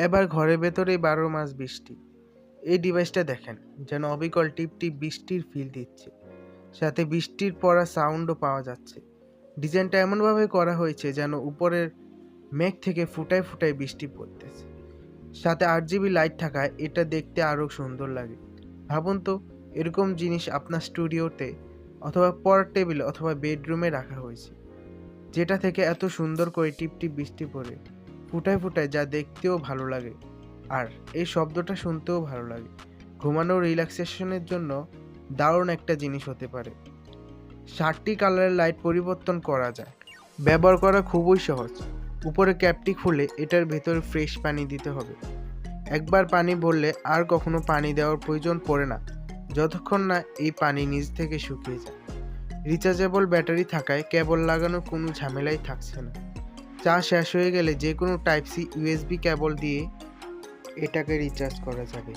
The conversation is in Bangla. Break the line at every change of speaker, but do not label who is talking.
এবার ঘরের ভেতরেই বারো মাস বৃষ্টি। এই ডিভাইসটা দেখেন, যেন অবিকল টিপ টিপ বৃষ্টির ফিল দিচ্ছে। সাথে বৃষ্টির পড়া সাউন্ডও পাওয়া যাচ্ছে। ডিজাইনটা এমনভাবে করা হয়েছে যেন উপরের মেঘ থেকে ফুটায় ফুটায় বৃষ্টি পড়তেছে। সাথে আট জিবি লাইট থাকায় এটা দেখতে আরও সুন্দর লাগে। ভাবুন তো, এরকম জিনিস আপনার স্টুডিওতে অথবা পড়ার টেবিল অথবা বেডরুমে রাখা হয়েছে। যেটা থেকে এত সুন্দর করে টিপ টিপ বৃষ্টি পড়ে। ফুটায় ফুটায় যা দেখতেও ভালো লাগে আর এই শব্দটা শুনতেও ভালো লাগে। ঘুমানো রিল্যাক্সেশনের জন্য দারুণ একটা জিনিস হতে পারে। ষাটটি কালারের লাইট পরিবর্তন করা যায়। ব্যবহার করা খুবই সহজ। উপরে ক্যাপটি খুলে এটার ভেতরে ফ্রেশ পানি দিতে হবে। একবার পানি ভরলে আর কখনো পানি দেওয়ার প্রয়োজন পড়ে না, যতক্ষণ না এই পানি নিজ থেকে শুকিয়ে যায়। রিচার্জেবল ব্যাটারি থাকায় কেবল লাগানোর কোনো ঝামেলাই থাকছে না। চা শেষ হয়ে গেলে যে কোনো টাইপ সি ইউএসবি কেবল দিয়ে এটাকে রিচার্জ করা যাবে।